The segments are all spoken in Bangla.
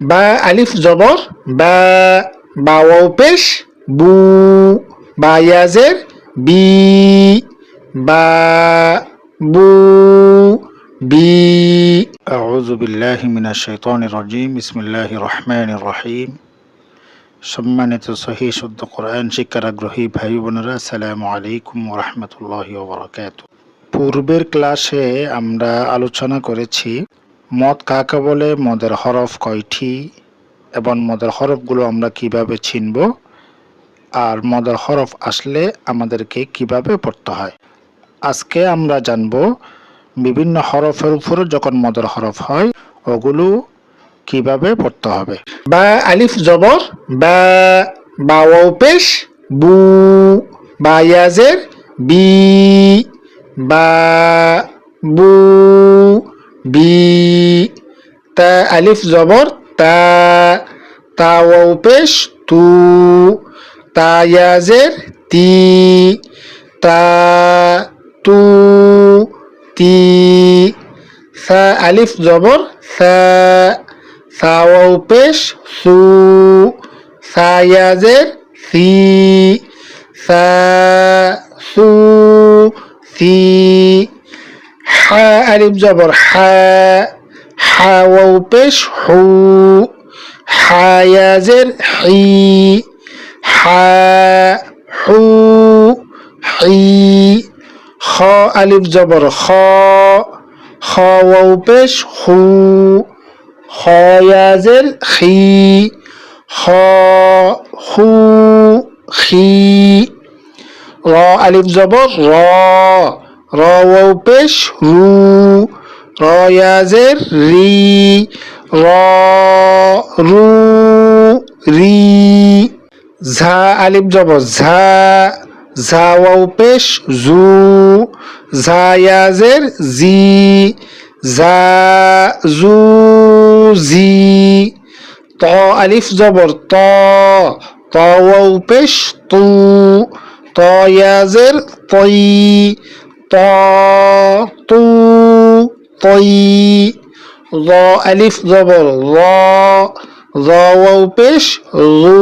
বা আলিফ জবর বা বা ওয়াও পেশ বু বা ইয়াজের বি বা বু বি أعوذ بالله من الشيطان الرجيم بسم الله الرحمن الرحيم সম্মানিত সহি শুদ্ধ কোরআন শিক্ষার আগ্রহী ভাই বোনেরা আসসালামু আলাইকুম রহমতুল্লাহ বরকাত পূর্বের ক্লাসে আমরা আলোচনা করেছি মদ কাকে বলে? মদের হরফ কয়টি? এবং মদের হরফগুলো আমরা কীভাবে চিনব আর মদের হরফ আসলে আমাদেরকে কীভাবে পড়তে হয়? আজকে আমরা জানব বিভিন্ন হরফের উপরে যখন মদের হরফ হয়, ওগুলো কীভাবে পড়তে হবে? বা আলিফ জবর, বা বা পেশ, বু, বা ইয়াজের, বি, বা বু বি, তা আলিফ জবর, তা তা তু, তা ইয়াজের, তি, তা, তু, তি, সা আলিফ জবর, সা সা সু, সা ইয়াজের, সি, সা, সু, সি আলিফ জবর হা হা, ওয়াও পেশ, হু, হা, ইয়াজের হি, হা, হু, হি, খ, আলিফ জবর খ খ, ওয়াও পেশ, হু খয়াজের খি খ, হু খি র, আলিফ জবর র। র ওয়াও পেশ রু রয়াজের রি, র, রু ঝা, আলিফ জবর, ঝা ঝা পেশ জু, ঝায়াজের জি জা জু জি ত, আলিফ জবর, ত ত তু ত ইয়াজের তই ত, তু তই র আলিফ, জবর র র ওয়াও, পেশ, রু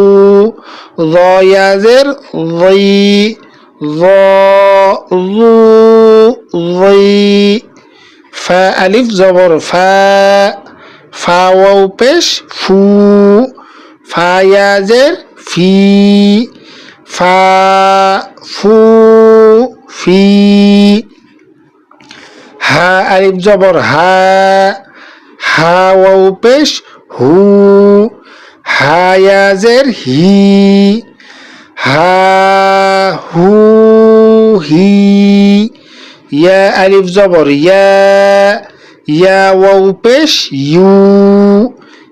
র ইয়াজের রই র রু রই ফা, আলিফ, জবর, ফা ফা, ওয়াও, পেশ, ফু, ফা, ইয়াজের, ফি, ফা, ফু ফি, হা, আলিফ জবর, হা হা, ওয়াও পেশ, হু, হা, ইয়াজের, হি, হা, হু, হি, ইয়া, আলিফ জবর, ইয়া ইয়া, ওয়াও পেশ, ইউ,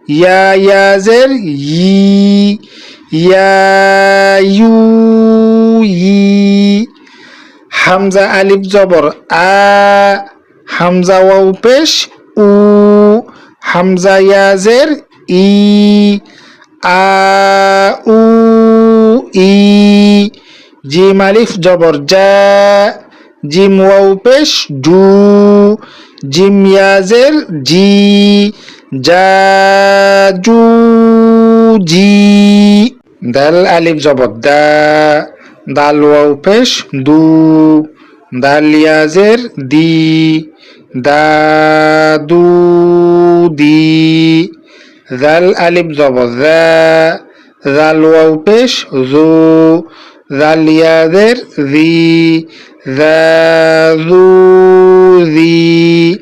ইয়া, ইয়াজের, ই, ইয়া, ইউ, ই হামজা আলিফ জবর, আ, হামজা ওয়াও পেশ, উ, হামজা ইয়াজের, ই, আ, উ, ই, জিম আলিফ জবর যা জিম ওয়াও পেশ, জু, জিম ইয়াজের, জি জাজু জি। দাল আলিফ জবর, দা। দাল ওয়াও পেশ দু দাল দি দা দু দি দাল আলিফ জবর দা দাল ওয়াও পেশ জু ইয়াজের রি দা দু রি,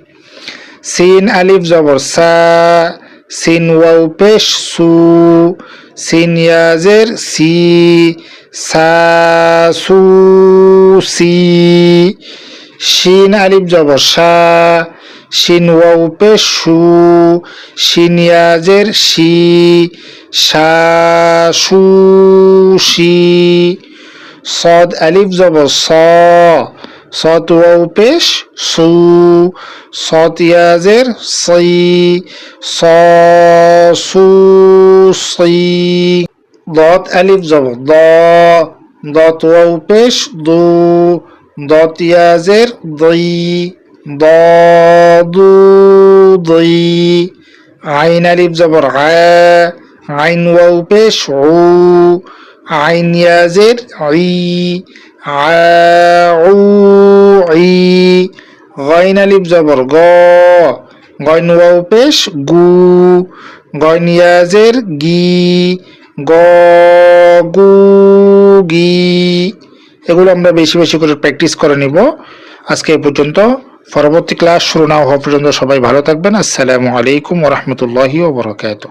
সিন আলিফ জবর সা, সিন ওয়াও পেশ সু, সিন ইয়াজের সি সু সি শিন আলিফ জবর সা শিন ওয়াউ পে সু শিনিয়াজের শি সা সু শি সদ আলিফ জবর স সত ওয়াউ সু সত ইয়াজের সই সু দত আলিফ জব দত উপেশ, দু, দত ইয়াজের, দই, দু দই। আইন আলিফ জবর আইন ওয়া উপেশ ও আইন ইয়াজের ঐ গইন আলিফ জবর, গ গইন ওয়া উপেশ, গু গইন ইয়াজের, গি গ, গু, গি, এগুলো আমরা বেশি বেশি করে প্র্যাকটিস করে নিব। আজকে এ পর্যন্ত। পরবর্তী ক্লাস শুরু না হওয়া পর্যন্ত সবাই ভালো থাকবেন। আসসালামু আলাইকুম ওরহমতুল্লাহি ওবরাকাতুহ